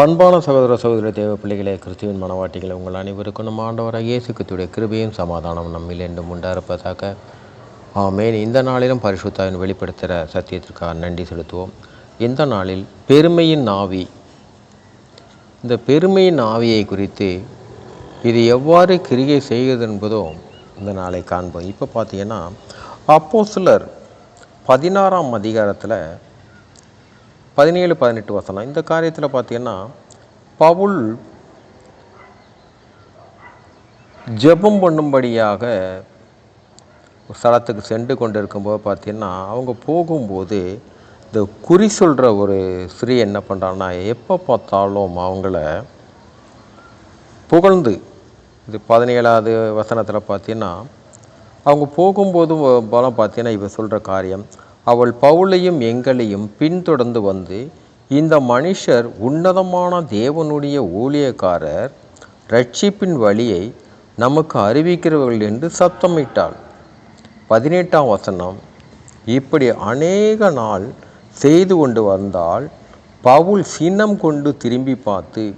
அன்பான சகோதர சகோதர தேவ பிள்ளைகளே கிறிஸ்துவின் மனவாட்டிகளை உங்கள் அனைவருக்கும் நம்ம ஆண்டவராக இயேசுக்கத்துடைய கிருபையும் சமாதானம் நம்மில் என்றும் உண்டாயிருப்பதாக. ஆமேன். இந்த நாளிலும் பரிசுத்தாவின் வெளிப்படுத்துகிற சத்தியத்திற்காக நன்றி செலுத்துவோம். இந்த நாளில் பெருமையின் ஆவி இந்த பெருமையின் ஆவியை குறித்து இது எவ்வாறு கிரிகை செய்கிறது என்பதோ இந்த நாளை காண்போம். இப்போ பார்த்தீங்கன்னா அப்போ சிலர் பதினாறாம் அதிகாரத்தில் பதினேழு பதினெட்டு வசனம். இந்த காரியத்தில் பார்த்தீங்கன்னா பவுல் ஜெபம் பண்ணும்படியாக ஒரு ஸ்தலத்துக்கு சென்று கொண்டு இருக்கும்போது பார்த்தீங்கன்னா அவங்க போகும்போது இந்த குறி சொல்கிற ஒரு ஸ்ரீ என்ன பண்ணுறாங்கன்னா எப்போ பார்த்தாலும் அவங்கள புகழ்ந்து இது பதினேழாவது வசனத்தில் பார்த்தீங்கன்னா அவங்க போகும்போது பலம் பார்த்தீங்கன்னா இவ சொல்கிற காரியம் அவள் பவுலையும் எங்களையும் பின்தொடர்ந்து வந்து இந்த மனுஷர் உன்னதமான தேவனுடைய ஊழியக்காரர் ரட்சிப்பின் வழியை நமக்கு அறிவிக்கிறவர்கள் என்று சத்தமிட்டாள். பதினெட்டாம் வசனம் இப்படி அநேக நாள் செய்து கொண்டு வந்தால் பவுல் சின்னம் கொண்டு திரும்பி பார்த்து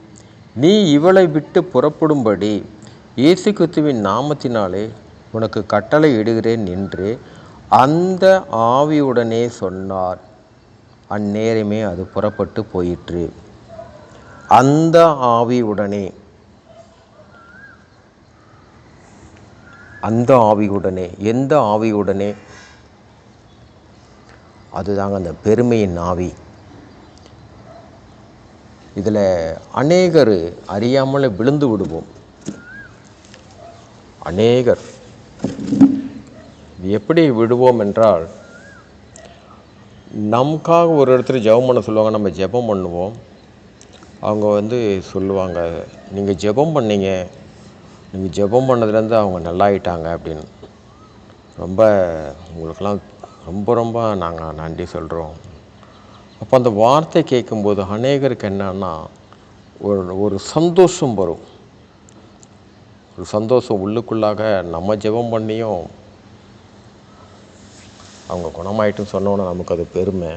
நீ இவளை விட்டு புறப்படும்படி இயேசு கிறிஸ்துவின் நாமத்தினாலே உனக்கு கட்டளை இடுகிறேன் என்று அந்த ஆவியுடனே சொன்னார் அந்நேரமே அது புறப்பட்டு போயிற்று. அந்த ஆவியுடனே அந்த ஆவியுடனே எந்த ஆவியுடனே அதுதாங்க அந்த பெருமையின் ஆவி. இதில் அநேகர் அறியாமல் விழுந்து விடுவோம். அநேகர். எப்படி விடுவோம் என்றால் நமக்காக ஒரு இடத்துல ஜெபம் பண்ண சொல்லுவாங்க நம்ம ஜெபம் பண்ணுவோம். அவங்க வந்து சொல்லுவாங்க நீங்கள் ஜெபம் பண்ணீங்க நீங்கள் ஜெபம் பண்ணதுலேருந்து அவங்க நல்லாயிட்டாங்க அப்படின்னு. ரொம்ப உங்களுக்கெல்லாம் ரொம்ப ரொம்ப நாங்கள் நன்றி சொல்கிறோம் அப்போ அந்த வார்த்தை கேட்கும்போது அநேகருக்கு என்னன்னா ஒரு ஒரு சந்தோஷம் வரும். ஒரு சந்தோஷம் உள்ளுக்குள்ளாக நம்ம ஜெபம் பண்ணியும் அவங்க குணமாயிட்டும் சொன்னோன்னே நமக்கு அது பெருமை.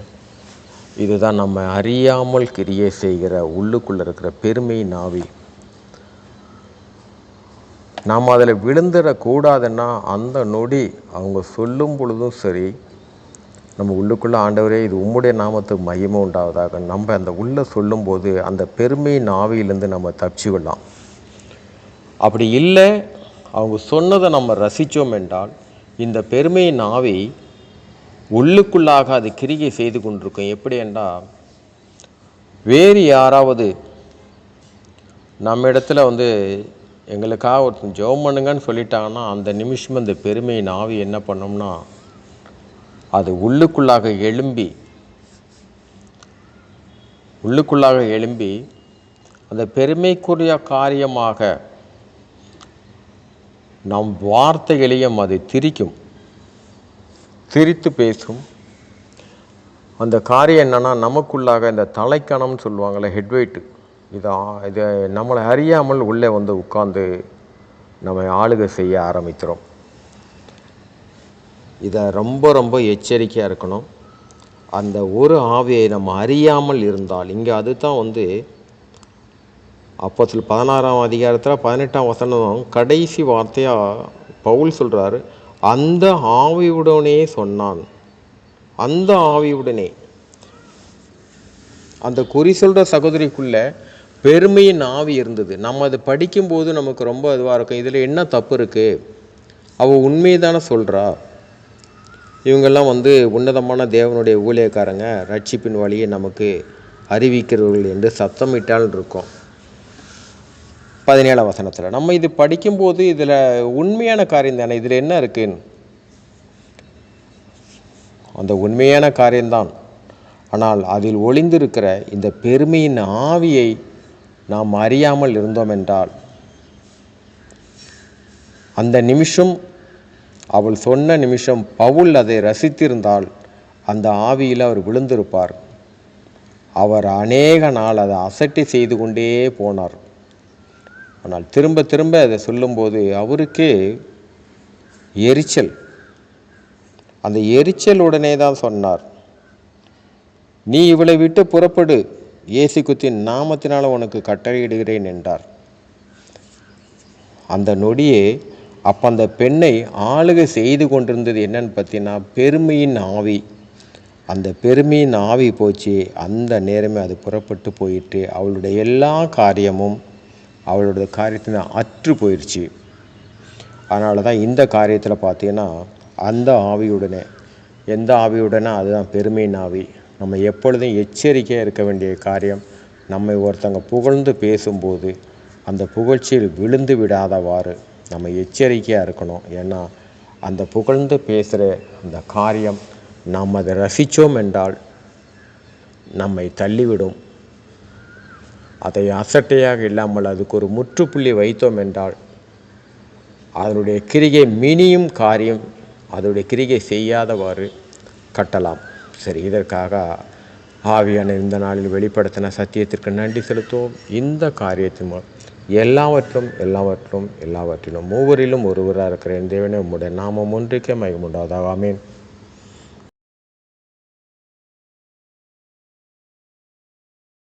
இதுதான் நம்ம அறியாமல் கிரியை செய்கிற உள்ளுக்குள்ளே இருக்கிற பெருமை நாவி. நாம் அதில் விழுந்துடக்கூடாதுன்னா அந்த நொடி அவங்க சொல்லும் பொழுதும் சரி நம்ம உள்ளுக்குள்ளே ஆண்டவரே இது உம்முடைய நாமத்துக்கு மகிமை உண்டாவதாக நம்ம அந்த உள்ளே சொல்லும்போது அந்த பெருமை நாவியிலேருந்து நம்ம தப்பிச்சு விடலாம். அப்படி இல்லை அவங்க சொன்னதை நம்ம ரசித்தோம் என்றால் இந்த பெருமை நாவி உள்ளுக்குள்ளாக அது கிரிகை செய்து கொண்டிருக்கும். எப்படி என்றால் வேறு யாராவது நம்ம இடத்துல வந்து எங்களுக்காக ஒருத்தன் ஜெபம் பண்ணுங்கன்னு சொல்லிட்டாங்கன்னா அந்த நிமிஷம் அந்த பெருமையின் நாவி என்ன பண்ணோம்னா அது உள்ளுக்குள்ளாக எழும்பி உள்ளுக்குள்ளாக எழும்பி அந்த பெருமைக்குரிய காரியமாக நம் வார்த்தைகளையும் அது திரிக்கும். சிரித்து பேசும். அந்த காரியம் என்னென்னா நமக்குள்ளாக இந்த தலைக்கணம்னு சொல்லுவாங்கள்ல ஹெட்வெயிட்டு இது இதை நம்மளை அறியாமல் உள்ளே வந்து உட்காந்து நம்ம ஆளுகை செய்ய ஆரம்பிக்கிறோம். இதை ரொம்ப ரொம்ப எச்சரிக்கையாக இருக்கணும். அந்த ஒரு ஆவியை நம்ம அறியாமல் இருந்தால் இங்கே அதுதான் வந்து அப்போ பதினாறாம் அதிகாரத்தில் பதினெட்டாம் வசனம் கடைசி வார்த்தையாக பவுல் சொல்கிறாரு அந்த ஆவியுடனே சொன்னான். அந்த ஆவியுடனே. அந்த குறி சொல்கிற சகோதரிக்குள்ள பெருமையின் ஆவி இருந்தது. நம்ம அதை படிக்கும்போது நமக்கு ரொம்ப இதுவாக இருக்கும். இதில் என்ன தப்பு இருக்குது அவள் உண்மையை தானே சொல்கிறா இவங்கெல்லாம் வந்து உன்னதமான தேவனுடைய ஊழியக்காரங்க. ரட்சிப்பின் வழியை நமக்கு அறிவிக்கிறவர்கள் என்று சத்தமிட்டால் இருக்கும். பதினேழாம் வசனத்தில். நம்ம இது படிக்கும்போது இதில் உண்மையான காரியம் தானே? இதில் என்ன இருக்குன்னு அந்த உண்மையான காரியம்தான். ஆனால் அதில் ஒளிந்திருக்கிற இந்த பெருமையின் ஆவியை நாம் அறியாமல் இருந்தோம் என்றால் அந்த நிமிஷம் அவள் சொன்ன நிமிஷம் பவுல் அதை ரசித்திருந்தால் அந்த ஆவியில் அவர் விழுந்திருப்பார். அவர் அநேக நாள் அதை அசட்டி செய்து கொண்டே போனார். ஆனால் திரும்ப திரும்ப அதை சொல்லும்போது அவருக்கே எரிச்சல். அந்த எரிச்சல் உடனே தான் சொன்னார். நீ இவளை விட்டு புறப்படு. ஏசி குத்தின் நாமத்தினால் உனக்கு கட்டளையிடுகிறேன் என்றார். அந்த நொடியே அப்போ அந்த பெண்ணை ஆளுகை செய்து கொண்டிருந்தது என்னன்னு பார்த்தீங்கன்னா பெருமையின் ஆவி. அந்த பெருமையின் ஆவி போச்சு. அந்த நேரமே அது புறப்பட்டு போயிட்டு அவளுடைய எல்லா காரியமும் அவளோட காரியத்தின அற்று போயிடுச்சு அதனால தான் இந்த காரியத்தில் பார்த்தீங்கன்னா அந்த ஆவியுடனே எந்த ஆவியுடனே அதுதான் பெருமையின் ஆவி. நம்ம எப்பொழுதும் எச்சரிக்கையாக இருக்க வேண்டிய காரியம் நம்மை ஒருத்தங்க புகழ்ந்து பேசும்போது அந்த புகழ்ச்சியில் விழுந்து விடாதவாறு நம்ம எச்சரிக்கையாக இருக்கணும். ஏன்னா அந்த புகழ்ந்து பேசுகிற அந்த காரியம் நாம் அதை ரசித்தோம் என்றால் நம்மை தள்ளிவிடும். அதை அசட்டையாக இல்லாமல் அதுக்கு ஒரு முற்றுப்புள்ளி வைத்தோம் என்றால் அதனுடைய கிரிகை மினியும் காரியம் அதனுடைய கிரிகை செய்யாதவாறு கட்டலாம். சரி இதற்காக ஆவியான இந்த நாளில் வெளிப்படுத்தின சத்தியத்திற்கு நன்றி செலுத்துவோம். இந்த காரியத்தின் மூலம் எல்லாவற்றும் எல்லாவற்றும் எல்லாவற்றிலும் மூவரிலும் ஒருவராக இருக்கிற என் தேவனே உம்முடைய நாமம் ஒன்றுக்கே மயமுண்டாதாக ஆமேன்.